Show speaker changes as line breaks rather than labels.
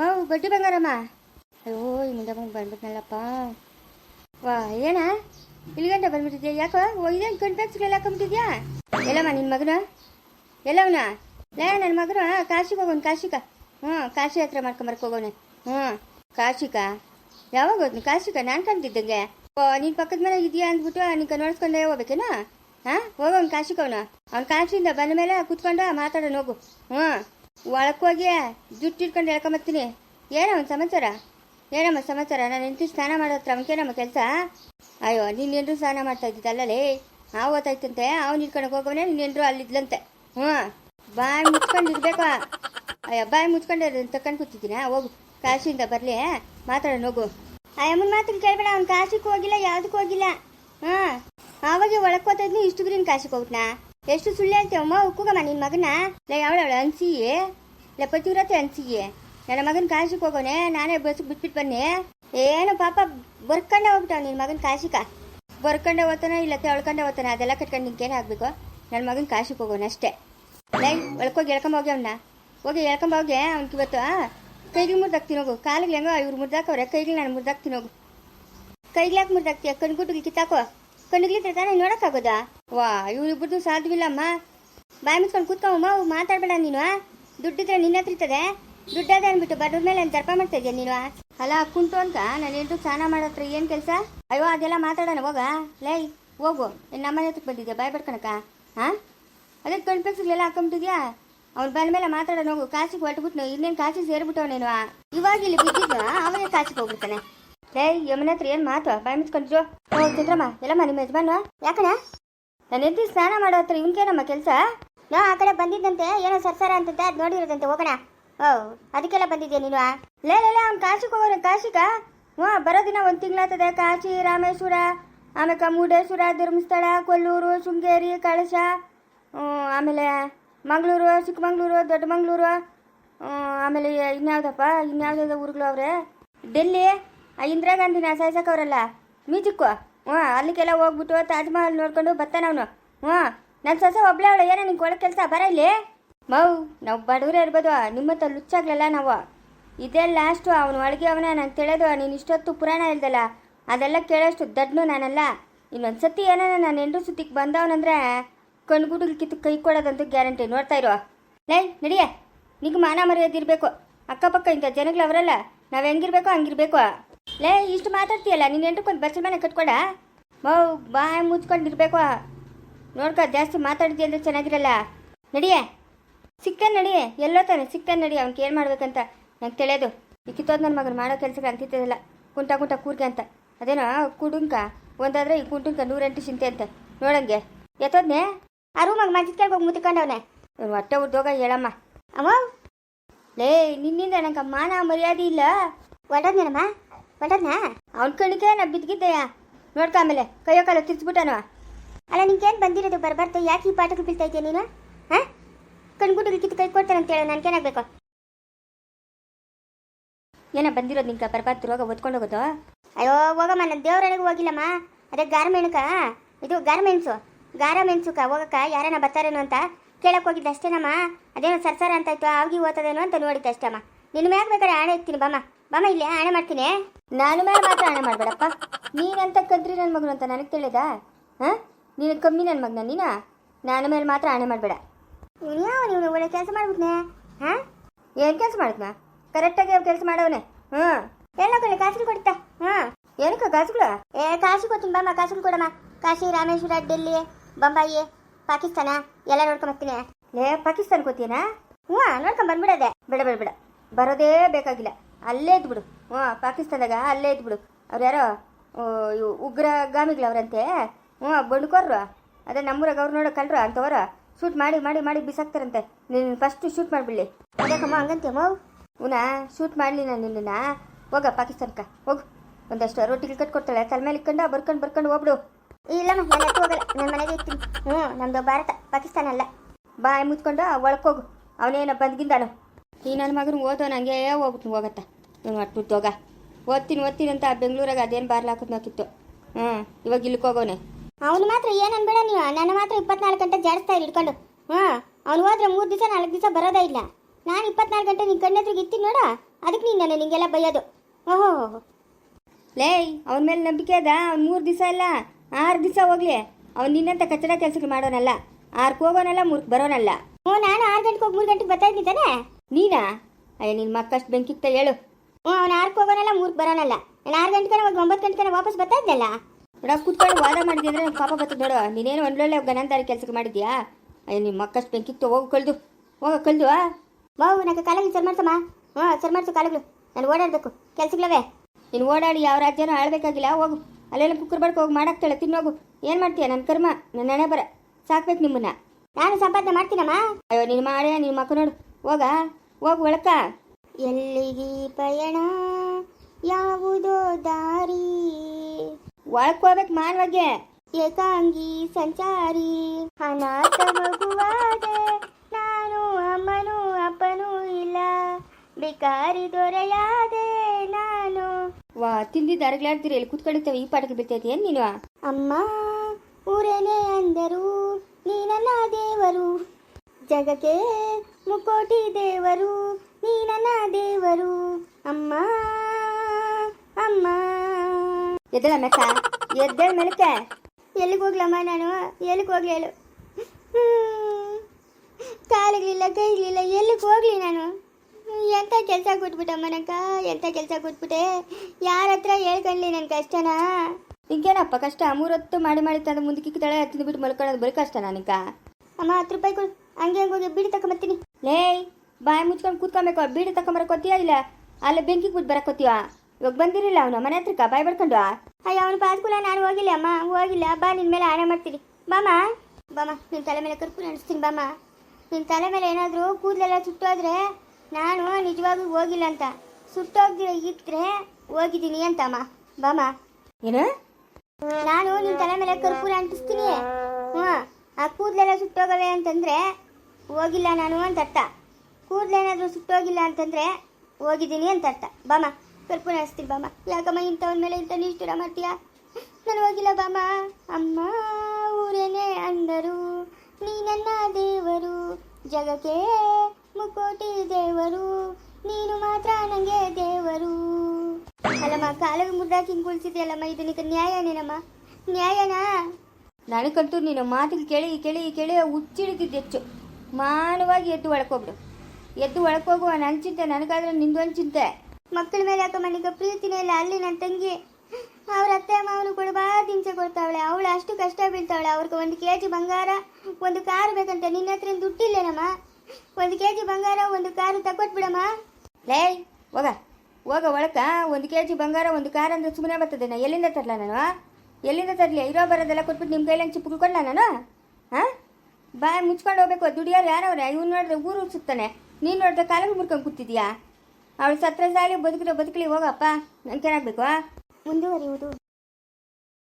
ಮಾವು ಬಡ್ಡಿ ಬಂಗಾರಮ್ಮ? ಅಯ್ಯೋ ಈ ಮುಂದೆ ಬಂದು ಬಂದ್ಬಿಟ್ನಲ್ಲಪ್ಪ. ವಾ, ಏನ? ಇಲ್ಲಿಗಂಟ ಬಂದ್ಬಿಟ್ಟಿದ್ಯಾ? ಯಾಕೋ? ಇದೇನು ಕಣ್ಪೆಕ್ಸ್ಗಳೆಲ್ಲ ಹಾಕೊಂಬಿಟ್ಟಿದ್ಯಾ ಎಲ್ಲಮ್ಮ ನಿನ್ನ ಮಗನ? ಎಲ್ಲವನ? ಲೇ ನನ್ನ ಮಗನ ಕಾಶಿಗೆ ಹೋಗೋನು ಕಾಶಿಕ ಹ್ಞೂ, ಕಾಶಿ ಹತ್ರ ಮಾಡ್ಕೊಂಬರ್ಕ ಹೋಗೋನು ಹ್ಞೂ ಕಾಶಿಕ ಯಾವಾಗ ಹೋದ್ನು? ಕಾಶಿಕ ನಾನು ಕಂಡಿದ್ದಂಗೆ ಓ ನಿನ್ನ ಪಕ್ಕದ ಮನೆ ಇದೆಯಾ ಅಂದ್ಬಿಟ್ಟು ನಿಂಗೆ ನೋಡ್ಸ್ಕೊಂಡೇ ಹೋಗ್ಬೇಕೇನಾ? ಹಾಂ, ಹೋಗೋನು ಕಾಶಿಕ ಅವನು ಅವ್ನು ಕಾಶಿಯಿಂದ ಬಂದ ಮೇಲೆ ಕುತ್ಕೊಂಡು ಮಾತಾಡೋಣ ಹೋಗು. ಹ್ಞೂ. ಒಳಕ್ಕೆ ಹೋಗಿ ಜುಟ್ಟು ಇಟ್ಕೊಂಡು ಹೇಳ್ಕೊಂಬರ್ತೀನಿ ಏನೋ ಒಂದು ಸಮಾಚಾರ? ಏನಮ್ಮ ಸಮಾಚಾರ? ನಾನು ಎಂಟು ಸ್ನಾನ ಮಾಡೋ ಹತ್ರ ಅವನಿಗೇನಮ್ಮ ಕೆಲಸ? ಅಯ್ಯೋ ನೀನು ಎಂಟ್ರು ಸ್ನಾನ ಮಾಡ್ತಾ ಇದ್ದಿದ್ದಲ್ಲಲೇ ಆ ಓದ್ತಾಯ್ತಂತೆ ಅವ್ನು ಇಟ್ಕೊಂಡು ಹೋಗೋನೆ ನೀನು ಎಂಟ್ರು ಅಲ್ಲಿದ್ಲಂತೆ ಹ್ಞೂ. ಬಾಯಿ ಮುಚ್ಕೊಂಡು ಇರ್ಬೇಕು ಅಯ್ಯೋ, ಬಾಯಿ ಮುಚ್ಕೊಂಡು ತಕೊಂಡು ಕೂತಿದ್ದೀನ? ಹೋಗು, ಕಾಶಿಯಿಂದ ಬರಲಿ ಮಾತಾಡೋಣ, ಹೋಗು. ಅಯ್ಯಮ್ಮನ ಮಾತ್ರ ಕೇಳಬೇಡ, ಅವ್ನು ಕಾಶಿಗೆ ಹೋಗಿಲ್ಲ, ಯಾವುದಕ್ಕೂ ಹೋಗಿಲ್ಲ. ಹಾಂ ಆವಾಗ ಒಳಕ್ಕೆ ಹೋಗ್ತಾಯಿದ್ನು ಇಷ್ಟು ಗ್ರೀನ್ ಕಾಶಿಗೆ ಹೋಗ್ಬಿಟ್ನಾ? ಎಷ್ಟು ಸುಳ್ಳು ಹೇಳ್ತೇವಮ್ಮ ಉಕ್ಕೋಗಮ್ಮ ನಿನ್ನ ಮಗನ ಲೇ ಅವಳವಳು ಅನ್ಸಿಯೇ? ಲೇ, ಪತಿವ್ರತೆ ಅನ್ಸಿಯೇ? ನನ್ನ ಮಗನ ಕಾಶಿಗೆ ಹೋಗೋನೆ ನಾನೇ ಬಸ್ಗೆ ಬಿಟ್ಬಿಟ್ಟು ಬನ್ನಿ. ಏನು ಪಾಪ, ಬರ್ಕೊಂಡೆ ಹೋಗ್ಬಿಟ್ಟವ್ ನಿನ್ನ ಮಗನ ಕಾಶಿಕ? ಬರ್ಕೊಂಡೆ ಹೋಗ್ತಾನೆ ಇಲ್ಲ ತೊಳ್ಕೊಂಡೆ ಹೋಗ್ತಾನ, ಅದೆಲ್ಲ ಕಟ್ಕೊಂಡು ಏನ್ ಆಗಬೇಕು? ನನ್ನ ಮಗನ ಕಾಶಿಗೆ ಹೋಗೋಣ ಅಷ್ಟೇ. ಲೈ, ಒಳ್ಕೋಗಿ ಎಳ್ಕೊಂಬೋಗಿ ಅವನ್ನ ಹೋಗಿ ಎಳ್ಕೊಂಬೋಗಿ ಅವ್ನಿಗೆ ಇವತ್ತು ಕೈಗೆ ಮುರ್ದಾಕ್ ಹೋಗು ಕಾಲಿಗೆ ಹೆಂಗೋ ಇವ್ರು ಮುರ್ದಾಕವ್ರೆ ಕೈಗೆ ನಾನು ಮುರ್ದಾಕ್ ಹೋಗು ಕೈಗ್ಲಾಕ್ ಮುರ್ದಾಕ್ತೀಯ? ಕಣ್ಗುಟ್ಟಿಗೆ ಕಿತ್ತಾಕೋ ಕಣ್ಣಿಗೆ ತಾನೇ ನೋಡೋಕ್ಕಾಗೋದಾ? ವಾ ಇವ್ರಿಬ್ರದ್ದು ಸಾಧ್ಯವಿಲ್ಲಮ್ಮ. ಬಾಯಿ ಮುಚ್ಕೊಂಡು ಕೂತ್ಕೊಂಬ ಮಾತಾಡಬೇಡ ನೀನು ದುಡ್ಡಿದ್ರೆ ನಿನ್ನ ಹತ್ರ ಇರ್ತದೆ. ದುಡ್ಡಾದ ಅಂದ್ಬಿಟ್ಟು ಬಡವ್ರ ಮೇಲೆ ದರ್ಪ ಮಾಡ್ತಾ ಇದೆಯಾ ನೀನು ಅಲ್ಲ, ಕುಂಟು ಅಂತ ನಾನು ಎಂಟು ಸ್ನಾನ ಮಾಡತ್ರ ಏನು ಕೆಲಸ? ಅಯ್ಯೋ, ಅದೆಲ್ಲ ಮಾತಾಡೋಣ, ಹೋಗ ಲೈ, ಹೋಗು. ನಮ್ಮನೆ ಹತ್ರಕ್ಕೆ ಬಂದಿದ್ಯಾ, ಬಾಯ್ ಬಡ್ಕಣಕ ಹಾಂ ಅದೇ ಕಣ್ಪೆಕ್ಸ್ಗಳೆಲ್ಲ ಹಾಕೊಂಬಿಟ್ಟಿದ್ಯಾ? ಅವ್ನು ಬಂದ ಮೇಲೆ ಮಾತಾಡೋಣ, ಹೋಗು. ಕಾಸಿಗೆ ಹೊಟ್ಬಿಟ್ನು ಇನ್ನೇನು ಕಾಸಿಗೆ ಸೇರಿಬಿಟ್ಟವನೇನು ಇವಾಗ ಇಲ್ಲಿ ಬಿದ್ದಿದ್ದ ಅವನೇ ಕಾಸಿಗೆ ಹೋಗ್ಬಿಡ್ತಾನೆ. ಲೇ ಯಮನ ಹತ್ರ ಏನು ಮಾತು? ಬಾಯಿ ಮುಚ್ಕೊಂಡ್ರು ಓ ಚಂದ್ರಮ್ಮ ಎಲ್ಲಮ್ಮ ನಿಮ್ಮ ಯಜಮಾನು ಯಾಕಣ ನಾನು ಎದ್ದು ಸ್ನಾನ ಮಾಡೋ ಹತ್ರ ಇವನ್ಕೇನಮ್ಮ ಕೆಲಸ? ನಾ ಆ ಕಡೆ ಬಂದಿದ್ದಂತೆ ಏನೋ ಸರ್ಸಾರ ಅಂತಂತೆ ಅದು ನೋಡಿರೋದಂತೆ ಹೋಗೋಣ. ಓ ಅದಕ್ಕೆಲ್ಲ ಬಂದಿದ್ಯಾ ನೀನು? ಲೇ ಲೇ ಅವ್ನು ಕಾಶಿಗೆ ಹೋಗೋಣ ಕಾಶಿಕ ಹ್ಞೂ ಬರೋ ದಿನ ಒಂದು ತಿಂಗಳಾಗ್ತದೆ ಕಾಶಿ ರಾಮೇಶ್ವರ ಆಮೇಲೆ ಮೂಡೇಶ್ವರ ಧರ್ಮಸ್ಥಳ ಕೊಲ್ಲೂರು ಶೃಂಗೇರಿ ಕಳಶ ಆಮೇಲೆ ಮಂಗಳೂರು ಚಿಕ್ಕಮಂಗ್ಳೂರು ದೊಡ್ಡಮಂಗ್ಳೂರು ಆಮೇಲೆ ಇನ್ಯಾವುದಪ್ಪ ಇನ್ಯಾವ್ದಾವ್ದು ಊರುಗಳು ಅವ್ರೆ? ಡೆಲ್ಲಿ ಇಂದಿರಾ ಗಾಂಧಿನ ಸಾಯ್ಸಕ್ಕವ್ರಲ್ಲ ಮ್ಯೂಜಿಕ್ಕು ಹ್ಞೂ, ಅಲ್ಲಿಗೆಲ್ಲ ಹೋಗ್ಬಿಟ್ಟು ತಾಜ್ ಮಹಲ್ ನೋಡ್ಕೊಂಡು ಬರ್ತಾನೆ ಅವನು. ಹ್ಞೂ ನನ್ನ ಸೊಸೆ ಒಬ್ಳೆ ಅವಳು, ಏನೋ ನಿಂಗೆ ಒಳಗೆ ಕೆಲಸ, ಬರ ಇಲ್ಲಿ? ಮೌ, ನಾವು ಬಡವರೇ ಇರ್ಬೋದು, ನಿಮ್ಮತ್ತ ಲುಚ್ಚಾಗ್ಲಲ್ಲ ನಾವು. ಇದೇ ಲಾಸ್ಟು ಅವನು ಒಳಗೆ ಅವನ ನಾನು ತಿಳಿದು ನೀನು ಇಷ್ಟೊತ್ತು ಪುರಾಣ ಹೇಳ್ದಲ್ಲ, ಅದೆಲ್ಲ ಕೇಳೋಷ್ಟು ದಡ್ನು ನಾನಲ್ಲ. ಇನ್ನೊಂದು ಸತಿ ಏನೋ ನಾನು ಎಂಟು ಸುತ್ತಿಗೆ ಬಂದವನಂದ್ರೆ ಕಣ್ಗುಡಿಗೆ ಕಿತ್ತು ಕೈ ಕೊಡೋದಂತೂ ಗ್ಯಾರಂಟಿ, ನೋಡ್ತಾ ಇರೋ. ಲೈ, ನಡಿಯ, ನಿಂಗೆ ಮಾನ ಮರ್ಯಾದೆ ಇರಬೇಕು. ಅಕ್ಕಪಕ್ಕ ಇಂಥ ಜನಗಳು ಅವರಲ್ಲ, ನಾವು ಹೆಂಗಿರ್ಬೇಕು ಹಂಗಿರ್ಬೇಕು. ಲೇ, ಇಷ್ಟು ಮಾತಾಡ್ತೀಯಲ್ಲ, ನೀನು ಎಂಟಕ್ಕೊಂದು ಬಸ್ಸಿನ ಮನೆ ಕಟ್ಕೊಡ ಬಾಯ್ ಮುಚ್ಕೊಂಡಿರ್ಬೇಕು ನೋಡ್ಕ, ಜಾಸ್ತಿ ಮಾತಾಡ್ತೀಯ ಅಂದರೆ ಚೆನ್ನಾಗಿರಲ್ಲ. ನಡಿಯೇ? ಸಿಕ್ತಾನೆ ನಡಿ ಎಲ್ಲೋ ತಾನೆ ಸಿಕ್ತಾನೆ ನಡಿ ಅವ್ನಿಗೆ ಏನು ಮಾಡ್ಬೇಕಂತ. ನಂಗೆ ತಿಳಿಯೋದು ಈ ಕಿತ್ತೋದು ನನ್ನ ಮಗನ ಮಾಡೋ ಕೆಲಸಕ್ಕೆ ಅಂತಿದ್ದಲ್ಲ ಕುಂಟ ಕುಂಟ ಕೂರ್ಗೆ ಅಂತ. ಅದೇನೋ ಕುಡುಂಕ? ಒಂದಾದ್ರೆ ಈ ಕುಂಟುಂಕ ನೂರೆಂಟು ಚಿಂತೆ ಅಂತ. ನೋಡಂಗೆ. ಎತ್ತೋದ್ನೆ? ಆ ರೂಮಾಗ ಮಂಚಿದ ಕೆಳಗೆ ಹೋಗಿ ಮುತ್ಕೊಂಡವನೆ. ಅವ್ನು ಹೊಟ್ಟೆ ಉದ್ದೋಗ ಹೇಳಮ್ಮ. ಅಮ್ಮ? ಲೇ, ನಿನ್ನಿಂದ ನಂಗೆ ಮಾನ ಮರ್ಯಾದೆ ಇಲ್ಲ. ಹೊಟ್ಟದ್ನೇನಮ್ಮ ಹೊಟ್ಟದ್ನಾ ಅವ್ನ ಕಣಿಕೆ ನಾ ಬಿದ್ದಿದ್ದೆಯ ನೋಡ್ಕ ಆಮೇಲೆ, ಕೈಯೋ ಕಾಲ ತಿರ್ಸ್ಬಿಟ್ಟನವ ಅಲ್ಲ, ನಿಂಗೇನು ಬಂದಿರೋದು? ಬರ್ಬಾರ್ದು ಯಾಕೆ ಈ ಪಾಠಕ್ಕೆ ಬೀಳ್ತಾ ಇದೆಯಾ ನೀನು? ಹಾಂ? ಕಣ್ಗುಟ್ಟು ಕಿತ್ತು ಕೈ ಕೊಡ್ತಾನೆ ಅಂತ ಹೇಳಿ ನನ್ಗೇನಾಗಬೇಕು ಏನ ಬಂದಿರೋದು ನಿಂಗೆ ಬರ್ಬಾರ್ದು ರೋಗ ಓದ್ಕೊಂಡು ಹೋಗೋದು? ಅಯ್ಯೋ, ಹೋಗಮ್ಮ ನನ್ನ ದೇವ್ರನಿಗೆ ಹೋಗಿಲ್ಲಮ್ಮ. ಅದೇ ಗಾರ್ಮೆಣ್ಕ ಇದು ಗಾರ್ಮೆಂಟ್ಸು ಮೆಣಸುಕ ಹೋಗಕ್ಕ ಯಾರನ್ನ ಬರ್ತಾರೇನೋ ಅಂತ ಕೇಳಕ್ ಹೋಗಿದ್ದೆ ಅಷ್ಟೇನಮ್ಮ. ಅದೇನೋ ಸರ್ಸಾರ ಅಂತ ಇತ್ತು ಆಗಿ ಓದ್ತದೇನೋ ಅಂತ ನೋಡಿದ್ದೆ ಅಮ್ಮ ನಿನ್ನ ಮ್ಯಾಗ ಬೇಕಾದ್ರೆ ಆಣೆ ಇರ್ತೀನಿ ಬಾಮ ಬಾಮ ಇಲ್ಲಿ ಆಣೆ ಮಾಡ್ತೀನಿ? ನಾನು ಮೇಲೆ ಮಾತ್ರ ಆಣೆ ಮಾಡಬೇಡಪ್ಪ. ನೀನಂತ ಕದ್ರಿ ನನ್ನ ಮಗನು ಅಂತ ನನಗೆ ತಿಳಿದ? ಹಾಂ? ನೀನು ಕಮ್ಮಿ ನನ್ನ ಮಗನ ನೀನ? ನಾನು ಮೇಲೆ ಮಾತ್ರ ಆಣೆ ಮಾಡಬೇಡ. ಇವನು ಯಾವ ನೀವು ಒಳ್ಳೆ ಕೆಲಸ ಮಾಡ್ಬಿಟ್ನೆ? ಹಾಂ? ಏನು ಕೆಲಸ ಮಾಡಿದ್ನ? ಕರೆಕ್ಟಾಗಿ ಕೆಲಸ ಮಾಡವನೆ. ಹ್ಞೂ ಎಲ್ಲ ಕಡೆ ಕಾಸುಗಳು ಕೊಡ್ತಾ? ಹಾಂ. ಏನಕ್ಕ ಕಾಸುಗಳು? ಏ ಕಾಸು ಕೊಡ್ತೀನಿ ಬಾಮ ಕಾಸುಗಳು ಕೊಡಮ್ಮ. ಕಾಶಿ ರಾಮೇಶ್ವರ ಡೆಲ್ಲಿ ಬೊಂಬಾಯಿ ಪಾಕಿಸ್ತಾನ ಎಲ್ಲ ನೋಡ್ಕೊಂಬರ್ತೀನಿ ಲೇ ಪಾಕಿಸ್ತಾನ ಕೋತೀನಾ ಹ್ಞೂ ನೋಡ್ಕೊಂಡ್ ಬಂದ್ಬಿಡದೆ. ಬಿಡ ಬಿಡ ಬಿಡ. ಬರೋದೇ ಬೇಕಾಗಿಲ್ಲ. ಅಲ್ಲೇ ಇದ್ಬಿಡು ಹ್ಞೂ ಪಾಕಿಸ್ತಾನದಾಗ ಅಲ್ಲೇ ಇದ್ಬಿಡು ಅವ್ರು ಯಾರೋ ಉಗ್ರಗಾಮಿಗಳವ್ರಂತೆ ಹ್ಞೂ ಬಂಡ್ಕೋರ್ರು. ಅದೇ ನಮ್ಮೂರಾಗ ಅವ್ರು ನೋಡೋ ಕಲ್ರು ಅಂತವ್ರ ಶೂಟ್ ಮಾಡಿ ಮಾಡಿ ಮಾಡಿ ಬಿಸಾಕ್ತಾರಂತೆ. ನೀನು ಫಸ್ಟ್ ಶೂಟ್ ಮಾಡಿಬಿಡ್ಲಿ. ಅದಕ್ಕಮ್ಮ ಹಂಗಂತೆ ಅಮ್ಮ ಉನಾ ಶೂಟ್ ಮಾಡಲಿ ನಾನು ನಿನ್ನ ಹೋಗ ಪಾಕಿಸ್ತಾನಕ್ಕ, ಹೋಗು. ಒಂದಷ್ಟು ರೊಟ್ಟಿಗೆ ಕಟ್ಕೊಡ್ತಾಳೆ ತಲೆ ಮೇಲೆ ಇಕ್ಕೊಂಡು ಬರ್ಕೊಂಡು ಬರ್ಕೊಂಡು ಹೋಗ್ಬಿಡು. ಇಲ್ಲಮ್ಮ, ನಾನು ಹೋಗಲ್ಲ. ನನ್ನ ಮನೆಗೆ ಇರ್ತೀನಿ. ಹ್ಞೂ ನಮ್ಮದು ಭಾರತ, ಪಾಕಿಸ್ತಾನ ಅಲ್ಲ. ಬಾಯ್ ಮುಚ್ಕೊಂಡು ಒಳಕೋಗು ಅವನೇನೋ ಬಂದ್ಗಿಂದಾನು. ಈ ನನ್ನ ಮಗನ ಓದೋ ನಂಗೆ ಹೋಗ್ಬಿಟ್ಟು ಹೋಗತ್ತ? ನೀನು ಒಟ್ಟು ಹೋಗ? ಓದ್ತೀನಿ ಓದ್ತೀನಿ ಅಂತ ಬೆಂಗಳೂರಾಗ ಅದೇನು ಬಾರ್ಲ ಹಾಕಿತ್ತು ಹ್ಞೂ ಇವಾಗ ಇಲ್ಲಿಗೆ ಹೋಗೋನೆ ಅವನು ಮಾತ್ರ ಏನು ಬೇಡ ನೀವು ನನ್ನ ಮಾತ್ರ ಇಪ್ಪತ್ನಾಲ್ಕು ಗಂಟೆ ಜಾಡಿಸ್ತಾ ಇಟ್ಕೊಂಡು. ಹ್ಞೂ ಅವ್ನು ಹೋದ್ರೆ ಮೂರು ದಿವಸ ನಾಲ್ಕು ದಿವಸ ಬರೋದೇ ಇಲ್ಲ. ನಾನು ಇಪ್ಪತ್ನಾಲ್ಕು ಗಂಟೆ ನಿನ್ನ ಕಣ್ಣೆದ್ರಿಗೆ ಇತ್ತೀನಿ ನೋಡ.
ಅದಕ್ಕೆ ನೀನು ನಾನು ನಿಂಗೆಲ್ಲ ಬೈಯೋದು. ಓಹೋ
ಲೇಯ್ ಅವನ ಮೇಲೆ ನಂಬಿಕೆ ಅದ? ಅವ್ನು ಮೂರು ದಿವಸ ಇಲ್ಲ? ಆರು ದಿವಸ ಹೋಗ್ಲಿ. ಅವ್ನು ನಿನ್ನಂತ ಕಚ್ಚಡ ಕೆಲಸಕ್ಕೆ ಮಾಡೋನಲ್ಲ. ಆರ್ಕ್ ಹೋಗೋನಲ್ಲ ಮೂರ್ಕ್ ಬರೋನಲ್ಲ.
ಹ್ಞೂ ನಾನು ಆರು ಗಂಟೆಗೆ ಹೋಗಿ ಮೂರು ಗಂಟೆಗೆ ಬರ್ತಾ ಇದ್ದೀನಿ ತಾನೇ?
ನೀನಾ? ಅಯ್ಯ ನಿನ್ನ ಮಕ್ಕಷ್ಟು ಬೆಂಕಿಕ್ತ ಹೇಳು
ಹ್ಞೂ ಅವ್ನು ಆರ್ಕ್ ಹೋಗೋನಲ್ಲ ಮೂರ್ಗೆ ಬರೋನಲ್ಲ. ನಾನು ಆರು ಗಂಟೆಗೆ ಹೋಗಿ ಒಂಬತ್ತು ಗಂಟೆಗೆ ವಾಪಸ್ ಬರ್ತಾ ಇದ್ದಲ್ಲ
ನೋಡ ಕೂತ್ಕೊಂಡು ವಾದ ಮಾಡಿದ್ರೆ ಪಾಪ ಬರ್ತದೆ ನೋಡು, ನೀನೇನು ಒಂದೊಳ್ಳೆ ಗನಂದಾರಿ ಕೆಲಸಕ್ಕೆ ಮಾಡಿದ್ಯಾ? ಅಯ್ಯ ನಿಮ್ಮ ಮಕ್ಕಷ್ಟು ಬೆಂಕಿತ್ತು ಹೋಗು, ಕಳ್ದು. ಹೋಗ, ಕಳ್ದು
ಬಾವು ನನಗೆ ಕಾಲಿಗೆ ಸರ್ ಮಾಡ್ಸಮ್ಮ. ಹ್ಞೂ ಸರ್ ಮಾಡಿಸು ಕಾಲಗಳು. ನಾನು ಓಡಾಡಬೇಕು ಕೆಲ್ಸಗಳವೆ
ನೀನು ಓಡಾಡಿ ಯಾವ ರಾಜ್ಯನೂ ಆಳ್ಬೇಕಾಗಿಲ್ಲ, ಹೋಗು. ಅಲ್ಲೆಲ್ಲ ಕುಕ್ಕರ್ ಬಡ್ಕ ಹೋಗಿ, ಮಾಡಾಕ್ತಾಳೆ ತಿನ್ನೋಗು ಏನು ಮಾಡ್ತೀಯ ನನ್ನ ಕರ್ಮ? ನನ್ನ ಹಣೆ ಬರ. ಸಾಕ್ಬೇಕು ನಿಮ್ಮನ್ನ.
ನಾನು ಸಂಪಾದನೆ ಮಾಡ್ತೀನಮ್ಮ.
ಅಯ್ಯೋ, ನೀನು ಮಾಡ್ಯಾ ನಿನ್ನ ಮಕ್ಕ ನೋಡು. ಹೋಗ. ಹೋಗು ಒಳಕ.
ಎಲ್ಲಿಗೆ ಪಯಣ? ಯಾವುದೋ ದಾರಿ?
ಒಳಕ್ ಹೋಗ್ಬೇಕು ಮಾನವಾಗೆ
ಏಕಾಂಗಿ ಸಂಚಾರಿ. ಅನಾಥ ಮಗುವಾದೆ ನಾನು ಅಮ್ಮನೂ ಅಪ್ಪನೂ ಇಲ್ಲ. ಬಿಕಾರಿ ದೊರೆಯಾದೆ ನಾನು.
ವಾ ತಿಂದಿದ್ದು ಅರಗ್ಲಾಡ್ತೀರಿ ಎಲ್ಲಿ ಕುತ್ಕೊಂಡಿರ್ತೇವೆ ಈ ಪಾಠಕ್ಕೆ ಬಿಡ್ತೈತಿ ಏನ್ ನೀನು?
ಅಮ್ಮ ಊರೇನೆ ಅಂದರು ನೀನಲ್ಲ ನನ್ನ ದೇವರು. ಜಗಕ್ಕೆ ಮುಕೋಟಿ ದೇವರು ನನ್ನ ದೇವರು. ಅಮ್ಮ ಅಮ್ಮ.
ಎದ್ದಳ ಮೆಕ್ಕ ಎದ್ದೇಳ ಮೆಲಕ್ಕೆ
ಎಲ್ಲಿಗೆ ಹೋಗ್ಲಮ್ಮ ನಾನು? ಎಲ್ಲಿಗೆ ಹೋಗ್ಲಿ ಹೇಳು. ಕಾಲಿಗ್ಲಿಲ್ಲ, ಕೈಗ್ಲಿಲ್ಲ, ಎಲ್ಲಿಗೆ ಹೋಗ್ಲಿ ನಾನು? ಎಂಥ ಕೆಲಸ ಕೊಟ್ಬಿಟ್ಟಮ್ಮ ನಂಕ ಎಂಥ ಕೆಲಸ ಕೊಟ್ಬಿಟ್ಟೆ? ಯಾರ ಹತ್ರ ಹೇಳ್ಕೊಂಡ್ಲಿ ನನ್ನ ಕಷ್ಟನಾ?
ಹಿಂಗೇನಪ್ಪ ಕಷ್ಟ? ಮೂರೊತ್ತು ಮಾಡಿ ಮಾಡಿ ತಂದು ಮುಂದಕ್ಕೆ ಇಕ್ಕಿತಾಳೆ ತಿಂದ್ಬಿಟ್ಟು ಮಲ್ಕೊಳ್ಳೋದು ಬರೀ ಕಷ್ಟ ನನಕ
ಅಮ್ಮ ಹತ್ತು ರೂಪಾಯಿ ಕೊಡು. ಹಂಗೆ ಹಂಗೆ ಹೋಗಿ ಬೀಡಿ ತಗೊಂಬರ್ತೀನಿ
ಲೇಯ್ ಬಾಯಿ ಮುಚ್ಕೊಂಡು ಕೂತ್ಕೊಬೇಕು. ಬೀಡಿ ತಕೊಂಬರಕೋತೀಯ ಇಲ್ಲ? ಅಲ್ಲೇ ಬೆಂಕಿ ಕೂತ್ ಬರಕೋತೀಯ ಇವಾಗ ಬಂದಿರಲಿಲ್ಲ ಅವನು ಮನೆ ಹತ್ರಕ್ಕ. ಬಾಯ್ ಬಡ್ಕೊಂಡು
ಅಯ್ಯ ಅವನು ಪಾಸ್ಕೂಲ ನಾನು ಹೋಗಿಲ್ಲ ಅಮ್ಮ. ಹೋಗಿಲ್ಲ. ಬಾ ನಿನ್ ಮೇಲೆ ಆಣೆ ಮಾಡ್ತೀನಿ. ಬಾಮ ಬಾಮ ನಿನ್ ತಲೆ ಮೇಲೆ ಕರ್ಕೊಂಡು ಅನಿಸ್ತೀನಿ ಬಾಮ ನಿನ್ ತಲೆ ಮೇಲೆ ಏನಾದರೂ ಕೂದಲೆಲ್ಲ ಸುಟ್ಟೋದ್ರೆ ನಾನು ನಿಜವಾಗ್ಲೂ ಹೋಗಿಲ್ಲ ಅಂತ. ಸುಟ್ಟೋಗ್ದಿರ ಇದ್ರೆ ಹೋಗಿದ್ದೀನಿ ಅಂತ ಅಮ್ಮ. ಬಾಮ
ಏನು?
ನಾನು ನಿನ್ ತಲೆ ಮೇಲೆ ಕರ್ಪೂರ ಅಂಟಿಸ್ತೀನಿ. ಹ್ಞೂ ಆ ಕೂದಲೆಲ್ಲ ಸುಟ್ಟೋಗವೆ ಅಂತಂದರೆ ಹೋಗಿಲ್ಲ ನಾನು ಅಂತ ಅರ್ಥ ಕೂದಲೇನಾದರೂ ಸುಟ್ಟೋಗಿಲ್ಲ ಅಂತಂದರೆ ಹೋಗಿದ್ದೀನಿ ಅಂತ ಅರ್ಥ ಬಾಮ, ಕರ್ಪೂರ ಹಚ್ತೀನಿ ಬಾಮ. ಯಾಕಮ್ಮ ಇಂಥವ್ರ ಮೇಲೆ ಇಂಥ ನಿಷ್ಠುರ ಮಾಡ್ತೀಯಾ? ನಾನು ಹೋಗಿಲ್ಲ ಬಾಮ. ಅಮ್ಮ ಊರೇನೆ ಅಂದರು. ನೀ ನನ್ನ ದೇವರು. ಜಗಕ್ಕೆ ಮುಕೋಟಿ ದೇವರು. ನೀನು ಮಾತ್ರ ನನಗೆ ದೇವರು. ಅಲ್ಲಮ್ಮ ಕಾಲಿಗೆ ಮುದ್ದಾಕಿ ಹಿಂಗೆ ಕುಳಿಸಿದ್ಯಲ್ಲಮ್ಮ ಇದನ್ನ ನ್ಯಾಯನೇನಮ್ಮ? ನ್ಯಾಯನಾ?
ನನಗಂತೂ ನೀನು ಮಾತಿಗೆ ಕೇಳಿ ಕೇಳಿ ಕೇಳಿ ಹೆಚ್ಚು. ಮಾನವಾಗಿ ಎದ್ದು ಒಳಕೋಗ್ಬಿಡು ಎದ್ದು ಒಳಕೋಗು ನನ್ನ ಚಿಂತೆ, ನನಗಾದ್ರೆ ನಿಂದೊಂದು ಚಿಂತೆ.
ಮಕ್ಕಳ ಮೇಲೆ ಯಾಕಮ್ಮ ನಿಗ ಪ್ರೀತಿನೇ ಇಲ್ಲ. ಅಲ್ಲಿ ನನ್ನ ತಂಗಿ, ಅವ್ರ ಅತ್ತೆ ಮಾವನು ಕೂಡ ಭಾಳ ಹಿಂಸೆ ಕೊಡ್ತಾವಳೆ. ಅವಳು ಅಷ್ಟು ಕಷ್ಟ ಬೀಳ್ತಾವಳೆ. ಅವ್ರಿಗೆ ಒಂದು ಕೆ ಜಿ ಬಂಗಾರ, ಒಂದು ಕಾರು ಬೇಕಂತ. ನಿನ್ನ ಹತ್ರ ದುಡ್ಡಿಲ್ಲೇನಮ್ಮ ಒಂದು ಕೆ ಜಿ ಬಂಗಾರ, ಒಂದು ಕಾರು ತಗೊಟ್ಬಿಡಮ್ಮ
ಲೇಯ್ ಹೋಗ. ಹೋಗ ಒಳಕ. ಒಂದು ಕೆ ಜಿ ಬಂಗಾರ, ಒಂದು ಕಾರ್ ಅಂದ್ರೆ ಸುಮ್ಮನೆ ಬರ್ತದೆ ನಾ ಎಲ್ಲಿಂದ ತರಲ ನಾನು ಎಲ್ಲಿಂದ ತರಲಿ? ಇರೋ ಬರೋದೆಲ್ಲ ಕೊಟ್ಬಿಟ್ಟು ನಿಮ್ಮ ಕೈಲಂಗೆ ಚಿಪ್ಪುಕೊಡ್ಲ ನಾನು ಹಾಂ ಬಾಯ್ ಮುಚ್ಕೊಂಡು ಹೋಗ್ಬೇಕು. ದುಡಿಯೋರು ಯಾರವ್ರೆ? ಇವ್ನು ನೋಡಿದ್ರೆ ಊರು ಸುತ್ತಾನೆ ನೀನು ನೋಡಿದ್ರೆ ಕಾಲಿಗೆ ಮುರ್ಕೊಂಡು ಕೂತಿದ್ಯಾ? ಅವಳು ಸತ್ರ ಸಾಲಿ ಬದುಕಿದ್ರೆ ಬದುಕಲಿ ಹೋಗಪ್ಪ. ನನ್ಗೇನಾಗಬೇಕು
ಮುಂದುವರಿಯುವುದು.